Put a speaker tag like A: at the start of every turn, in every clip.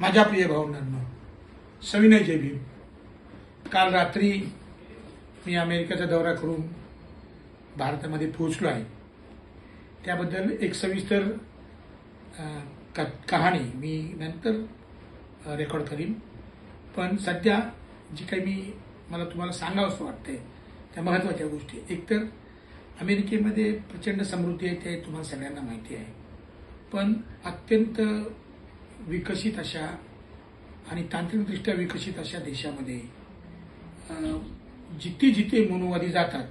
A: माझ्या प्रिय भावनांना सविनय जय भीम. काल रात्री मी अमेरिकेचा दौरा करून भारतामध्ये पोहोचलो आहे. त्याबद्दल एक सविस्तर का कहाणी मी नंतर रेकॉर्ड करीन. पण सध्या जी काही मी मला तुम्हाला सांगावंसं वाटतंय त्या महत्त्वाच्या गोष्टी. एकतर अमेरिकेमध्ये प्रचंड समृद्धी आहे ते तुम्हाला सगळ्यांना माहिती आहे. पण अत्यंत विकसित अशा आणि तांत्रिकदृष्ट्या विकसित अशा देशामध्ये जिथे जिथे मनोवादी जातात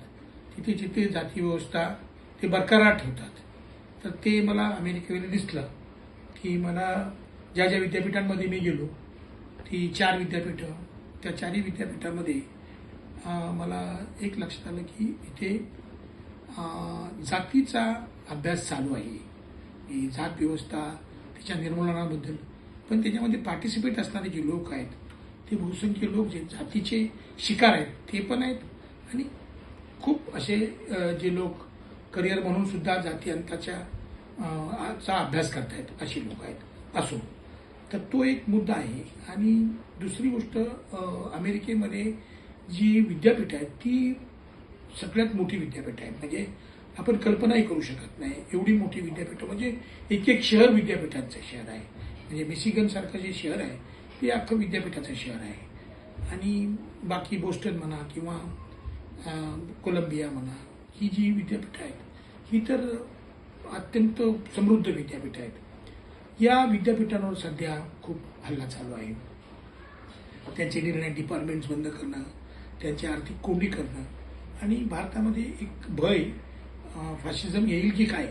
A: तिथे जिथे जाती व्यवस्था ते बरकरार ठेवतात. तर ते मला अमेरिकेमध्ये दिसलं की मला ज्या ज्या विद्यापीठांमध्ये मी गेलो ती चार विद्यापीठं त्या चारही विद्यापीठामध्ये मला एक लक्षात आलं की इथे जातीचा अभ्यास चालू आहे. जात व्यवस्था त्याच्या निर्मूलनाबद्दल. पण त्याच्यामध्ये पार्टिसिपेट असणारे जे लोक आहेत ते बहुसंख्य लोक जे जातीचे शिकार आहेत ते पण आहेत. आणि खूप असे जे लोक करिअर म्हणून सुद्धा जाती अंताच्या चा अभ्यास करतायत अशी लोक आहेत असो तर तो एक मुद्दा आहे. आणि दुसरी गोष्ट अमेरिकेमध्ये जी विद्यापीठ आहेत ती सगळ्यात मोठी विद्यापीठ आहेत. म्हणजे आपण कल्पनाही करू शकत नाही. एवढी मोठी विद्यापीठ म्हणजे एक एक शहर विद्यापीठांचं शहर आहे. म्हणजे मिशिगन सारखं जे शहर आहे ते अख्खं विद्यापीठाचं शहर आहे. आणि बाकी बोस्टन म्हणा किंवा कोलंबिया म्हणा ही जी विद्यापीठं आहेत ही तर अत्यंत समृद्ध विद्यापीठं आहेत. या विद्यापीठांवर सध्या खूप हल्ला चालू आहे. त्यांचे निर्णय डिपार्टमेंट्स बंद करणं त्यांची आर्थिक कोंडी करणं आणि भारतामध्ये एक भय फॅशिझम येईल की काय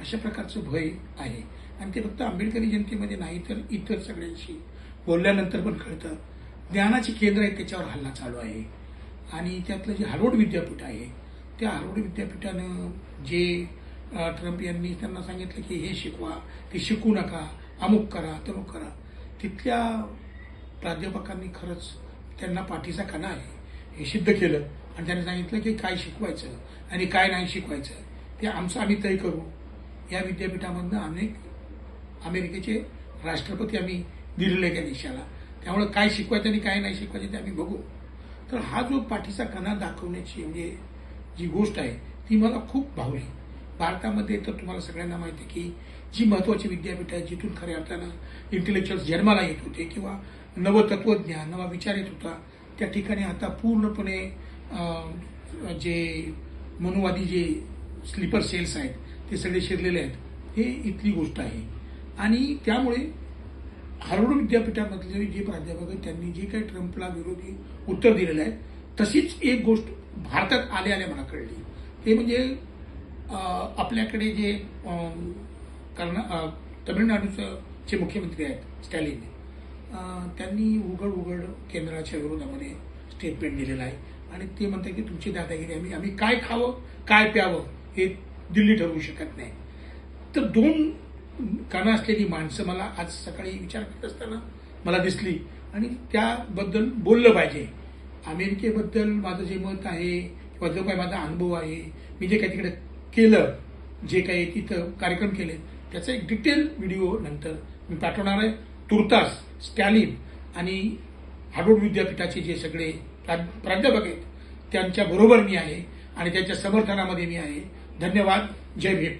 A: अशा प्रकारचं भय आहे. आणि ते फक्त आंबेडकरी जनतेमध्ये नाही तर इतर सगळ्यांशी बोलल्यानंतर पण कळतं. ज्ञानाची केंद्र आहे त्याच्यावर हल्ला चालू आहे. आणि त्यातलं जे हार्वर्ड विद्यापीठ आहे त्या हार्वर्ड विद्यापीठानं जे ट्रम्प यांनी त्यांना सांगितलं की हे शिकवा ते शिकू नका अमुक करा तमुक करा. तिथल्या प्राध्यापकांनी खरंच त्यांना पाठीचा कणा आहे हे सिद्ध केलं. आणि त्यांनी सांगितलं की काय शिकवायचं आणि काय नाही शिकवायचं ते आमचं आम्ही तय करू. या विद्यापीठामधनं अनेक अमेरिकेचे राष्ट्रपती आम्ही दिलेले आहे त्या देशाला. त्यामुळं काय शिकवायचं आणि काय नाही शिकवायचं ते आम्ही बघू. तर हा जो पाठीचा कणा दाखवण्याची म्हणजे जी गोष्ट आहे ती मला खूप भावली. भारतामध्ये तर तुम्हाला सगळ्यांना माहिती आहे की जी महत्वाची विद्यापीठ आहे जिथून खऱ्या अर्थानं इंटेलेक्च्युअल्स जन्माला येत होते किंवा नवतत्वज्ञान नवा विचार येत होता त्या ठिकाणी आता पूर्णपणे जे मनुवादी जे स्लीपर सेल्स आहेत ते सगळे शिरलेले आहेत हे इथली गोष्ट आहे. आणि त्यामुळे हार्वर्ड विद्यापीठामधले जे प्राध्यापक आहेत त्यांनी जे काही ट्रम्पला विरोधी उत्तर दिलेलं आहे तशीच एक गोष्ट भारतात आल्या आल्या मला कळली. ते म्हणजे आपल्याकडे जे कर्ना तमिळनाडूचं जे मुख्यमंत्री आहेत स्टॅलिन त्यांनी उघड उघड केंद्राच्या विरोधामध्ये स्टेटमेंट दिलेलं आहे. आणि ते म्हणते की तुमची दादागिरी आम्ही आम्ही काय खावं काय प्यावं हे दिल्ली ठरवू शकत नाही. तर दोन कानं असलेली माणसं मला आज सकाळी विचार करत असताना मला दिसली आणि त्याबद्दल बोललं पाहिजे. अमेरिकेबद्दल माझं जे मत आहे किंवा जो काही माझा अनुभव आहे मी जे काही तिकडे केलं जे काही तिथं कार्यक्रम केले त्याचा एक डिटेल व्हिडिओ नंतर मी पाठवणार आहे. तुर्तास स्टॅलिन आणि हार्वर्ड विद्यापीठाचे जे सगळे प्राध्यापक आहेत. त्यांच्या बरोबर मी आहे आणि त्यांच्या समर्थनामध्ये मी आहे. धन्यवाद. जय भीम.